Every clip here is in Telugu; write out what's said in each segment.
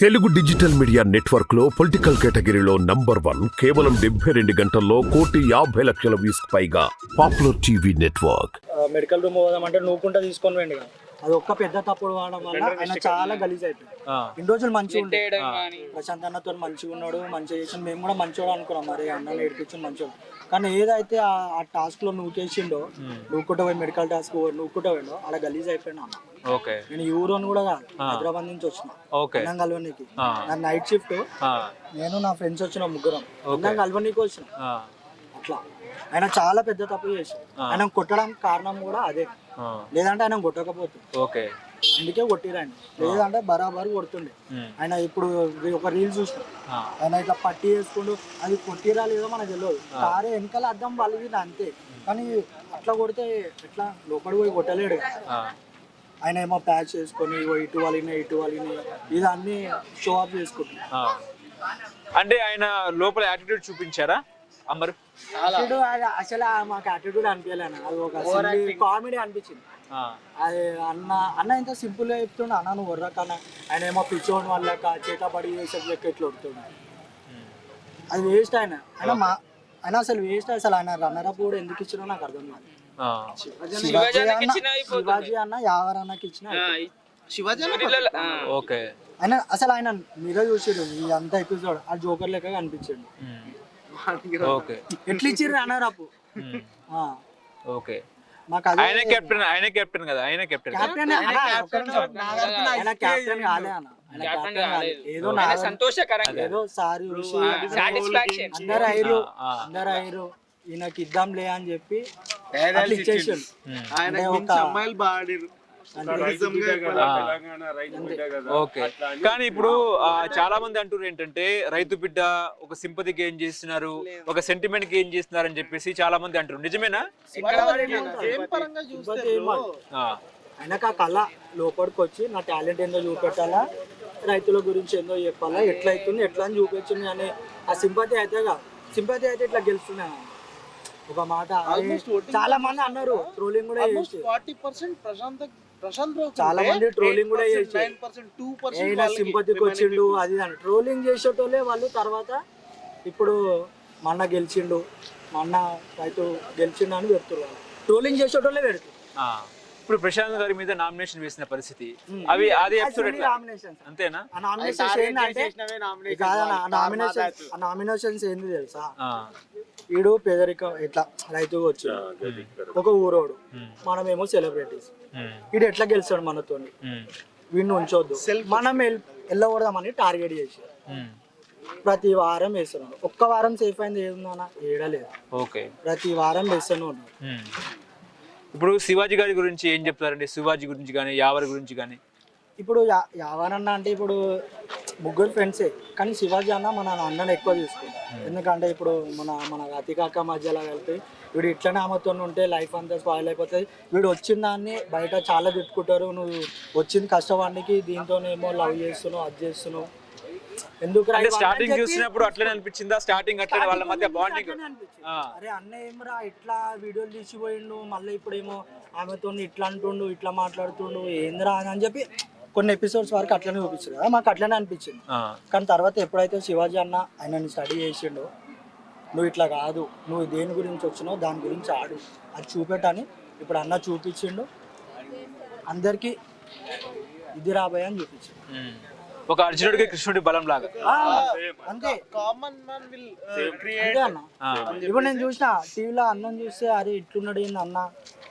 తెలుగు డిజిటల్ మీడియా నెట్వర్క్లో పొలిటికల్ కేటగిరీలో నంబర్ వన్ కేవలం డెబ్బై రెండు గంటల్లో కోటి యాభై లక్షల వ్యూస్ పైగా popular TV network. Medical room పోదామంటే నువ్వుకుంటా తీసుకొని వెండి అది ఒక్క పెద్ద తప్పుడు వాడడం వల్ల ఆయన చాలా గలీజ్ అయిపోయింది ఇన్ని రోజులు మంచిగా ఉండే. ప్రశాంత్ అన్నతో మంచిగా ఉన్నాడు మంచిగా చేసి మేము కూడా మంచిగా అనుకున్నాం. మరి అన్న నేర్పించి మంచిగా కానీ ఏదైతే ఆ- ఆ టాస్క్లో నువ్వు చేసిండో నువ్వుకుంటా పోయి మెడికల్ టాస్క్ నువ్వుకుంటా పోయిండో అలా గలీజ్ అయిపోయినా అన్న ఓకే నేను యూరోన్ కూడా కాదు హైదరాబాద్ నుంచి వచ్చిన. ఓకే అన్నం కలవనీకి. నా నైట్ షిఫ్ట్ ఆ, నేను నా ఫ్రెండ్స్ వచ్చిన ముగ్గురం. అన్నం కలవనీకి వచ్చిన. అట్లా. ఆయన చాలా పెద్ద తప్పు చేసి ఆయన కొట్టడం కారణం కూడా అదే. లేదంటే ఆయన కొట్టకపోతుంది ఓకే. అందుకే కొట్టిరండి. లేదంటే బరాబర్ కొడుతుండే. ఆయన ఇప్పుడు ఒక రీల్ చూసిన ఆ, ఆయన ఇట్లా పట్టి వేసుకుంటూ అది కొట్టిరా లేదో మనకు తెలియదు కారే వెనకాల అద్దం పలిగింది అంతే. కానీ అట్లా కొడితే ఎట్లా? లోపలికి పోయి కొట్టలేడు. ఆయన ఏమో ప్యాచ్ చేసుకొని ఇటు వాళ్ళని ఇటు వాళ్ళని ఇది అన్ని షో ఆఫ్ చేసుకుంటున్నాడు. అంటే ఆయన లోపల యాటిట్యూడ్ చూపించారా? అమర్ అసలు అది- అసలు ఆ మాకు అటిట్యూడ్ అనిపించలేను అది ఒక కామెడీ అనిపించింది. ఆ, అది అన్న అన్న ఎంత సింపుల్గా చెప్తుండే అన్న నువ్వు వర్రకన్నా. ఆయన ఏమో పిచ్చోని వాళ్ళక చేతబడి చేసే లెక్క ఇట్లా కొడుతుండే. ఉమ్, అది వేస్ట్ ఆయన. ఆయన మా ఆయన అసలు వేస్ట్ అసలు. ఆయన రన్నర్ అప్ కూడా ఎందుకు ఇచ్చినో నాకు అర్థం కాదు. ఆ, శివాజీ అన్న యావర్ అన్నకి ఇచ్చిన ఓకే. ఆయన అసలు ఆయన మీరే చూసిరు ఈ అంత ఎపిసోడ్ ఆ జోకర్ లెక్క కనిపించండి. ఓకే. ఎట్లా ఇచ్చిర్రు మాకు అదే ఆయనే కెప్టెన్ ఆయనే కెప్టెన్ కదా ఆయనే కెప్టెన్ కదా. కెప్టెన్ అన్న, ఒక్క నిమిషం. ఆయన కెప్టెన్ కాలే అన్న. ఆయన కెప్టెన్ కాలే. ఏదో నా సంతోషకరంగా. ఏదో సారీ ఋషి సాటిస్ఫాక్షన్ అందరు అయ్యారు ఆ, అందరు అయ్యారు ఈయనకి ఇద్దాంలే అని చెప్పి అట్లా ఇచ్చేసాడు. ఉమ్, అంటే ఒక అమ్మాయిలు బాడిరు ఓకే. కానీ ఇప్పుడు చాలా మంది అంటారు ఏంటంటే రైతు బిడ్డ ఒక సింపతి గెయిన్ చేస్తున్నారు ఒక సెంటిమెంట్ గెయిన్ చేస్తున్నారు అని చెప్పేసి చాలా మంది అంటారు నిజమేనా? ఏం పరంగా చూస్తే ఆ, ఆయనకు ఆ కళ లోపలికి వచ్చి నా టాలెంట్ ఏందో చూపెట్టాలా? రైతుల గురించి ఏందో చెప్పాలా? ఎట్లా అవుతుంది? ఎట్లా అని చూపించింది అని ఆ సింపతి అయితే కాదు సింపతి అయితే ఇట్లా గెలుస్తున్నా. ఒక మాట చాలా మంది అన్నారు. ట్రోలింగ్ కూడా ఫార్టీ పర్సెంట్ ప్రశాంత్ ప్రశాంత్ రావు చాలా మంది ట్రోలింగ్ కూడా చేసి సింపతికి వచ్చిండు అది అని ట్రోలింగ్ చేసేటోళ్ళే వాళ్ళు తర్వాత ఇప్పుడు మా అన్న గెలిచిండు మా అన్న రైతు గెలిచిండు అని పెడుతున్నారు ట్రోలింగ్ చేసేటోళ్ళే పెడుతున్నారు ఆ. ఇప్పుడు ప్రశాంత్ గారి మీద నామినేషన్ వేసిన పరిస్థితి. అవి అది అంతేనా? ఆ నామినేషన్స్ ఏంది తెలుసా? ఆ, వీడు పేదరికం ఎట్లా? రైతుగా వచ్చాడు. ఒక ఊరోడు. మనమేమో సెలబ్రిటీస్ వీడు ఎట్లా గెలిచాడు మనతో వీడిని ఉంచొద్దు. మనం ఎల్- వెళ్ళకూడదామని టార్గెట్ చేశారు. ఉమ్. ప్రతి వారం వేస్తున్నాడు ఒక్క వారం సేఫ్ అయింది ఏముందన్న ఏడలేదు. ఓకే. ప్రతి వారం వేస్తూనే ఉన్నాడు. ఇప్పుడు శివాజీ గారి గురించి ఏం చెప్తారండి? శివాజీ గురించి కానీ యావరి గురించి కానీ ఇప్పుడు యా- యావరన్న అంటే ఇప్పుడు ముగ్గురు ఫ్రెండ్సే కానీ శివాజీ అన్న మన అన్నని ఎక్కువ తీసుకుంటాం ఎందుకంటే ఇప్పుడు మన మన అతికాక మధ్యలో వెళ్తే వీడు ఇట్లనే ఆమెతో ఉంటే లైఫ్ అంతా స్పాయిల్ అయిపోతుంది. వీడు వచ్చిన దాన్ని బయట చాలా తిట్టుకుంటారు. నువ్వు వచ్చింది కష్టవాడికి దీంతోనేమో లవ్ చేస్తున్నావు అది చేస్తున్నావు. ఎందుకు స్టార్టింగ్ చూసినప్పుడు అట్లనే అనిపించిందా? స్టార్టింగ్ అట్లనే వాళ్ళ మధ్య బాండింగ్. అరే అన్న ఏమరా ఇట్లా వీడియోలు తీసిపోయిండు మళ్ళీ ఇప్పుడేమో ఆమెతో ఇట్లా అంటుండు ఇట్లా మాట్లాడుతుండు ఏందిరా అని అని చెప్పి కొన్ని ఎపిసోడ్స్ వరకు అట్లనే చూపించారు కదా మాకు అట్లనే అనిపించింది. కానీ తర్వాత ఎప్పుడైతే శివాజీ అన్న ఆయనని స్టడీ చేసిండో నువ్వు ఇట్లా కాదు నువ్వు దేని గురించి వచ్చినావు దాని గురించి ఆడు అది చూపెట్టని ఇప్పుడు అన్న చూపించిండు. అందరికీ ఇది రాబోయే అని చూపించిండు. ఒక అర్జునుడికి కృష్ణుడి బలం లాగా. అంతే. కామన్ మ్యాన్ విల్ క్రియేట్ అన్న. ఇప్పుడు నేను చూసిన టీవీలో అన్నం చూస్తే అరే ఇట్లున్నాడు ఏంది అన్న?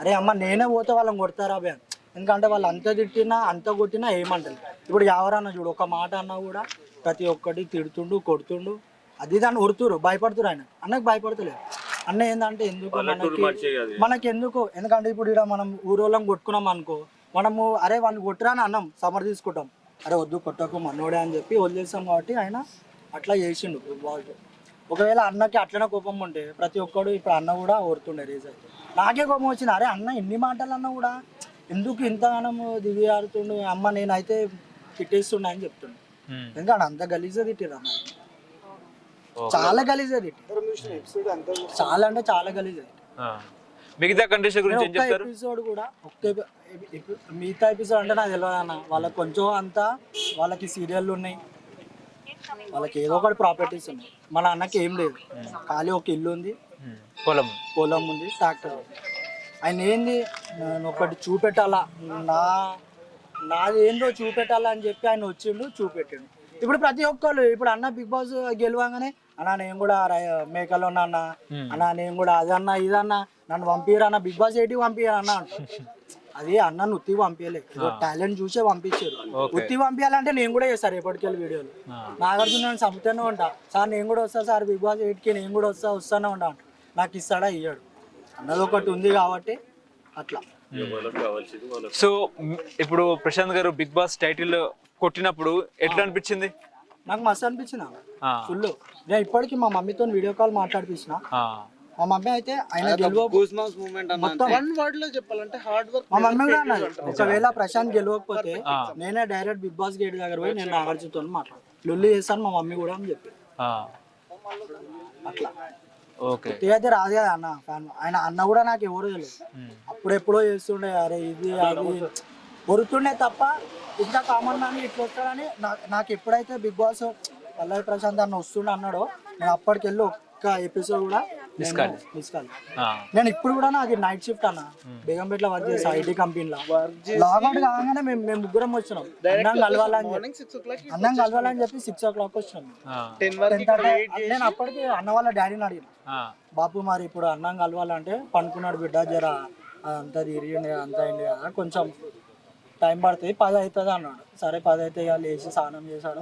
అరే అమ్మ నేనే పోతే వాళ్ళని కొడతారా అభి అని ఎందుకంటే వాళ్ళు అంత తిట్టినా అంత కొట్టినా ఏమంటారు. ఇప్పుడు ఎవరన్నా చూడు ఒక మాట అన్నా కూడా ప్రతి ఒక్కటి తిడుతుండు కొడుతుండు. అది దాన్ని ఉరుతురు భయపడుతురు ఆయన. అన్నకు భయపడతలేదు. అన్న ఏంటంటే ఎందుకు మనకి మనకి ఎందుకు ఎందుకంటే ఇప్పుడు ఇక్కడ మనం ఊరోళ్ళం కొట్టుకున్నాం అనుకో మనము అరే వాళ్ళు కొట్టురా అని అన్నం సమర్థించుకుంటాం అరే వద్దు కొట్టకు మనోడే అని చెప్పి వదిలేస్తాం కాబట్టి ఆయన అట్లా చేసిండు వాళ్ళు ఒకవేళ అన్నకి అట్లనే కోపం ఉంటే ప్రతి ఒక్కడు ఇప్పుడు అన్న కూడా ఓరుతుండే రీజన్ నాకే కోపం వచ్చింది అరే అన్న ఎన్ని మాటలు అన్న కూడా ఎందుకు ఇంతగానము దిగి ఆడుతుండు? అమ్మ నేనైతే తిట్టేస్తుండే అని చెప్తుండే. ఎందుకంటే అంత గలీజే తిట్టిరు. చాలా గలీజే తిట్టి చాలా అంటే చాలా గలీజే. మిగతా కండిషన్ గురించి ఏం ఒక్క చెప్తారు? ఎపిసోడ్ కూడా ఒక్క మిగతా ఎపిసోడ్ అంటే నాకు తెలియదు అన్న. వాళ్ళకి కొంచెం అంతా వాళ్ళకి సీరియల్లు ఉన్నాయి. వాళ్ళకి ఏదో ఒకటి ప్రాపర్టీస్ ఉన్నాయి. మన అన్నకి ఏం లేదు. ఖాళీ ఒక ఇల్లు ఉంది. పొలం పొలం ఉంది ట్రాక్టర్ ఉంది. ఆయన ఏంది? నేను ఒకటి చూపెట్టాలా? నా నాది ఏందో చూపెట్టాలా? అని చెప్పి ఆయన వచ్చిండు చూపెట్టిండు. ఇప్పుడు ప్రతి ఒక్కళ్ళు ఇప్పుడు అన్న బిగ్ బాస్ గెలవగానే అన్న నేను కూడా మేకలో ఉన్నా అన్న. అన్న నేను కూడా అదన్నా ఇదన్నా. నన్ను పంపిరా అన్న? బిగ్ బాస్ ఏంటి పంపిరా అన్న. అది అన్న ఉత్తి పంపించలే టాలెంట్ చూసే పంపించారు. ఉత్తి పంపించాలంటే నేను కూడా చేస్తాను ఎప్పటికెళ్ళి వీడియోలు. నాగార్జున నేను చంపుతూనే ఉంటా. సార్ నేను కూడా వస్తా సార్. బిగ్ బాస్ ఎయిట్కి నేను కూడా వస్తా వస్తానే ఉంటా. నాకు ఇస్తాడా ఇయ్యాడు. అన్నది ఒకటి ఉంది కాబట్టి అట్లా. సో ఇప్పుడు ప్రశాంత్ గారు బిగ్ బాస్ టైటిల్ కొట్టినప్పుడు ఎట్లా అనిపించింది? నాకు మస్తు అనిపించింది ఫుల్. నేను ఇప్పటికి మా మమ్మీతో వీడియో కాల్ మాట్లాడిపించిన మా మమ్మీ అయితే ఆయన వన్ వర్డ్లో చెప్పాలంటే హార్డ్ వర్క్ మా మమ్మీ కూడా అన్నది. ఒకవేళ ప్రశాంత్ గెలవకపోతే నేనే డైరెక్ట్ బిగ్ బాస్ గేట్ దగ్గర పోయి నేను నాగార్జునతో మాట్లాడు లొల్లి చేస్తాను మా మమ్మీ కూడా అని చెప్పి. అట్లా. అయితే రాదు కదా అన్న ఫ్యాన్. ఆయన అన్న కూడా నాకు ఎవరు తెలియదు. అప్పుడెప్పుడో చేస్తుండే అరే ఇది అది కొరుతుండే తప్ప ఇంత కామన్ మ్యాన్ ఇట్లా వస్తాడని నాకు ఎప్పుడైతే బిగ్ బాస్ పల్లవి ప్రశాంత్ అన్న వస్తుండే అన్నాడో నేను అప్పటికెళ్ళి ఒక్క ఎపిసోడ్ కూడా మిస్ మిస్ నేను ఇప్పుడు కూడా అది నైట్ షిఫ్ట్ అన్న. బేగంపేటలో వర్క్ చేసా ఐటీ కంపెనీలో. లాగౌట్ కాగానే మేము మేము ముగ్గురం వచ్చినాం. అన్నం కలవాలని చెప్పి. మార్నింగ్ సిక్స్ ఓ క్లాక్ అన్నం కలవాలని చెప్పి సిక్స్ ఓ క్లాక్ వచ్చినాం. ఆ, టెన్ వరకు 10:30 నేను అప్పటికి అన్న వాళ్ళ డాడీని అడిగిన. బాపు మరి ఇప్పుడు అన్నం కలవాలంటే పనుకున్నాడు బిడ్డ జర అంతా తిరిగింది అంతా అయింది కదా కొంచెం టైం పడుతుంది. పది అవుతుంది అన్నాడు. సరే పది అయితే ఇక లేచి స్నానం చేశాడు.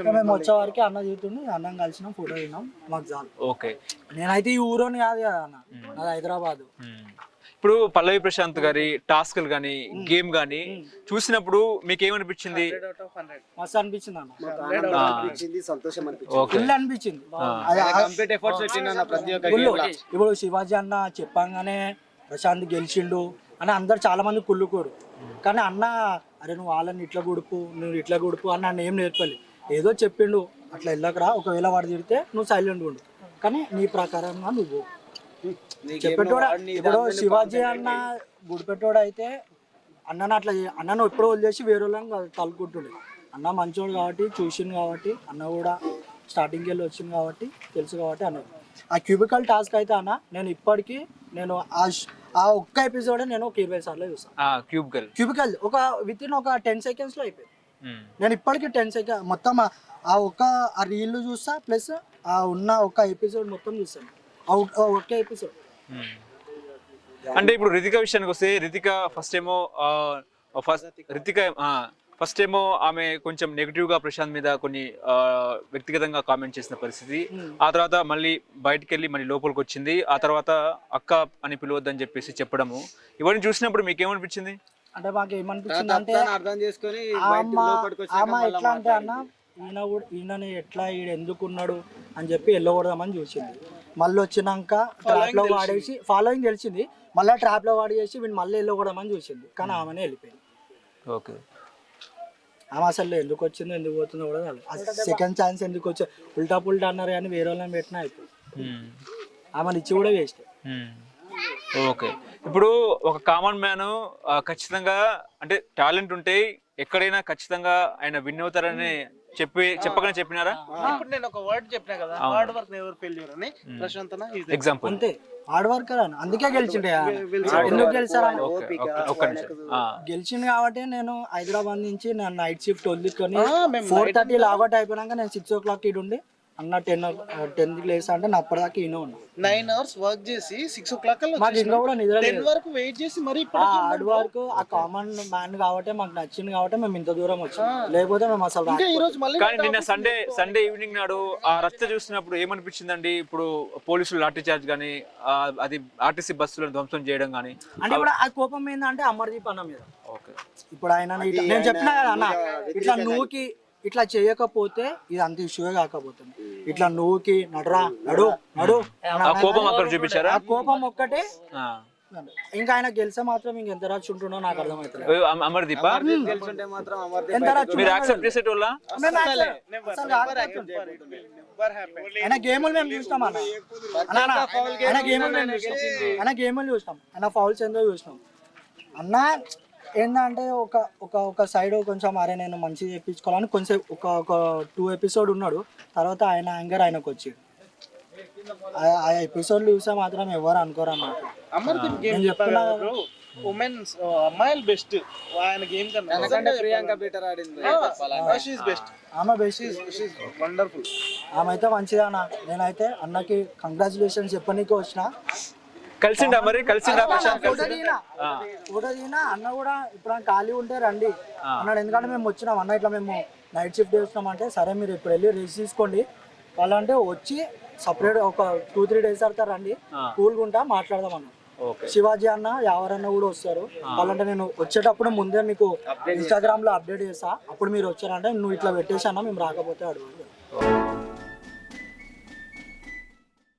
ఇక మేము వచ్చే వరకు అన్న చూస్తుండే అన్నం కలిసినాం ఫోటో తిన్నాం మాకు చాలు. ఓకే. నేనైతే ఈ ఊరోని కాదు కదా అన్న. నాది హైదరాబాద్. ఇప్పుడు పల్లవి ప్రశాంత్ గారి టాస్క్లు కానీ గేమ్ కానీ చూసినప్పుడు మీకు ఏమనిపించింది మస్తు అనిపించింది అన్న. అనిపించింది సంతోషం అనిపించింది. అనిపించింది. కంప్లీట్ ఎఫర్ట్స్ ప్రతి ఒక్క ఇప్పుడు శివాజీ అన్న చెప్పంగానే ప్రశాంత్ గెలిచిండు. అని అందరు చాలా మంది కుళ్ళుకోరు. కానీ అన్న అరే నువ్వు వాళ్ళని ఇట్లా గుడుపు నువ్వు ఇట్లా గుడుపు అని నన్ను ఏం నేర్పలే. ఏదో చెప్పిండు అట్లా వెళ్ళకరా ఒకవేళ వాడు తిడితే నువ్వు సైలెంట్ ఉండు. కానీ నీ ప్రకారంగా నువ్వు. చెప్పేటోడా ఇప్పుడు శివాజీ అన్న గుడిపెట్టోడు అయితే అన్నను అట్లా అన్నను ఎప్పుడో వదిలేసి వేరే వాళ్ళని తలుకుంటుండే. అన్న మంచోడు కాబట్టి చూసిండు కాబట్టి అన్న కూడా స్టార్టింగ్కి వెళ్ళి వచ్చింది కాబట్టి తెలుసు కాబట్టి అన్నది. ఆ క్యూబికల్ టాస్క్ అయితే అన్న నేను ఇప్పటికీ నేను ఆ ఆ ఒక్క ఎపిసోడ్ నేను ఒక ఇరవై సార్లు చూస్తాను ఆ క్యూబ్ గర్ల్ క్యూబికల్. ఒక విత్ ఇన్ ఒక టెన్ సెకండ్స్లో అయిపోయింది. నేను ఇప్పటికీ టెన్ సెకండ్ మొత్తం ఆ- ఒక్క ఆ రీల్ చూస్తా ప్లస్ ఆ ఉన్న ఒక ఎపిసోడ్ మొత్తం ఆ ఒక్క ఎపిసోడ్. అంటే ఇప్పుడు రితిక విషయానికి వస్తే రితిక ఫస్ట్ ఏమో ఫస్ట్ రితిక. ఫస్ట్ ఏమో ఆమె కొంచెం నెగిటివ్గా ప్రశాంత్ మీద కొన్ని వ్యక్తిగతంగా కామెంట్ చేసిన పరిస్థితి. ఆ తర్వాత మళ్ళీ బయటికి వెళ్ళి మళ్ళీ లోపలికి వచ్చింది ఆ తర్వాత అక్క అని పిలవద్దని చెప్పేసి చెప్పడము. ఇవన్నీ చూసినప్పుడు మీకు ఏమనిపించింది అంటే మాకు ఏమనిపించింది అంటే అర్థం చేసుకొని ఎట్లా అంటే అన్న ఈయన కూడా ఈయనని ఎట్లా ఈయన ఎందుకు ఉన్నాడు అని చెప్పి వెళ్ళకూడదామని చూసింది. మళ్ళీ వచ్చినాక ట్రాప్లో వాడేసి ఫాలోయింగ్ తెలిసింది. మళ్ళీ ట్రాప్లో వాడేసి వీళ్ళు మళ్ళీ వెళ్ళకూడదామని చూసింది. కానీ ఆమెనే వెళ్ళిపోయింది. ఓకే ఆమె అసలు ఎందుకు వచ్చిందో ఎందుకు పోతుందో కూడా సెకండ్ ఛాన్స్ ఎందుకు వచ్చా ఉల్టా పుల్టా అన్నారు కానీ వేరే వాళ్ళని పెట్టినా అయిపోయింది. ఆమెను ఇచ్చి కూడా వేస్ట్. ఓకే ఇప్పుడు ఒక కామన్ మ్యాన్ ఖచ్చితంగా అంటే టాలెంట్ ఉంటే ఎక్కడైనా ఖచ్చితంగా ఆయన విన్ అవుతారని చెప్పి చెప్పకనే చెప్పినారా? ఇప్పుడు నేను ఒక వర్డ్ చెప్పినా కదా హార్డ్ వర్క్ నెవర్ ఫెయిల్యూర్ అని ప్రశాంత్ ఎగ్జాంపుల్ అంతే. హార్డ్ వర్కర్ అని. అందుకే గెలిచిండే. ఎందుకు గెలిచారా గెలిచింది కాబట్టి నేను హైదరాబాద్ నుంచి నేను నైట్ షిఫ్ట్ వదులుకొని ఫోర్ థర్టీ లాగౌట్ అయిపోయినాక నేను సిక్స్ ఓ క్లాక్ ఇటు ఉండి అన్న టెన్ టెన్ లేసా అంటే నా అప్పటిదాకా ఈయన ఉన్నా. నైన్ అవర్స్ వర్క్ చేసి సిక్స్ ఓ క్లాక్ మాకు ఇంకా కూడా నిద్ర టెన్ వరకు వెయిట్ చేసి మరి హార్డ్ వర్క్ ఆ కామన్ మ్యాన్ కాబట్టి మాకు నచ్చింది కాబట్టి మేము ఇంత దూరం వచ్చాం. లేకపోతే మేము అసలు ఇంకా ఈ రోజు మళ్ళీ కానీ నిన్న సండే సండే ఈవినింగ్ నాడు ఆ రచ్చ చూసినప్పుడు ఏమనిపించిందండి? ఇప్పుడు పోలీసులు లాఠీ చార్జ్ కానీ అది ఆర్టీసీ బస్సులను ధ్వంసం చేయడం కానీ. అంటే ఇప్పుడు ఆ కోపం ఏంటంటే అమర్దీప్ అన్న మీద. ఓకే. ఇప్పుడు ఆయన నేను చెప్పినా కదా అన్న ఇట్లా నువ్వుకి ఇట్లా చేయకపోతే ఇది అంత ఇష్యూగా కాకపోతుంది. ఇట్లా నువ్వుకి నడరా నడు నడు. ఆ కోపం అక్కడ చూపించారా? ఆ కోపం ఒక్కటే. ఇంకా ఆయన గెలిస్తే మాత్రం ఇంక ఎంత రచ్చ ఉంటుండో నాకు అర్థమవుతుంది అమర్దీప ఎంత మీరు యాక్సెప్ట్ చేసేటోళ్ళ? ఆయన గేములు మేము చూసినాం అన్న. అన్న, అన్న, ఆయన గేములు మేము చూసినాం. ఆయన గేములు చూసినాం. ఆయన ఫౌల్స్ ఎంతో చూసినాం. అన్న ఏంటంటే ఒక ఒక ఒక సైడ్ కొంచెం అరే నేను మంచిగా చెప్పించుకోవాలని కొంచెం ఒక ఒక టూ ఎపిసోడ్ ఉన్నాడు. తర్వాత ఆయన యాంగర్ ఆయనకు వచ్చి ఆ ఎపిసోడ్లు చూస్తే మాత్రం ఎవరు అనుకోరు అన్నమాట అమర్దీప్ గేమ్ నేను చెప్పాను చెప్తున్నా కదా. బ్రో ఉమెన్స్ అమ్మాయిలు బెస్ట్ ఆయన గేమ్ కన్నా ప్రియాంక బెటర్ ఆడింది. బెస్ట్ ఆమె బెస్ట్ వండర్ఫుల్ ఆమె అయితే మంచిదానా నేనైతే అన్నకి కంగ్రాచులేషన్స్ చెప్పనీకి వచ్చిన. కలిసిండా మరి? కలిసిండా? ప్రశాంత్ అన్న కూడా ఇప్పుడు ఖాళీ ఉంటే రండి. అన్నాడు ఎందుకంటే మేము వచ్చినాం అన్న ఇట్లా మేము నైట్ షిఫ్ట్ చేస్తున్నాం అంటే సరే మీరు ఇప్పుడు వెళ్ళి రెస్ట్ తీసుకోండి. వాళ్ళంటే వచ్చి సపరేట్ ఒక టూ త్రీ డేస్ తర్వాత రండి. కూల్గా ఉంటా మాట్లాడదాం అన్న శివాజీ అన్న ఎవరన్నా కూడా వస్తారు. వాళ్ళంటే నేను వచ్చేటప్పుడు ముందే మీకు ఇన్స్టాగ్రామ్లో అప్డేట్ చేస్తా. అప్పుడు మీరు వచ్చారంటే నువ్వు ఇట్లా పెట్టేసి అన్న మేము రాకపోతే అడుగు.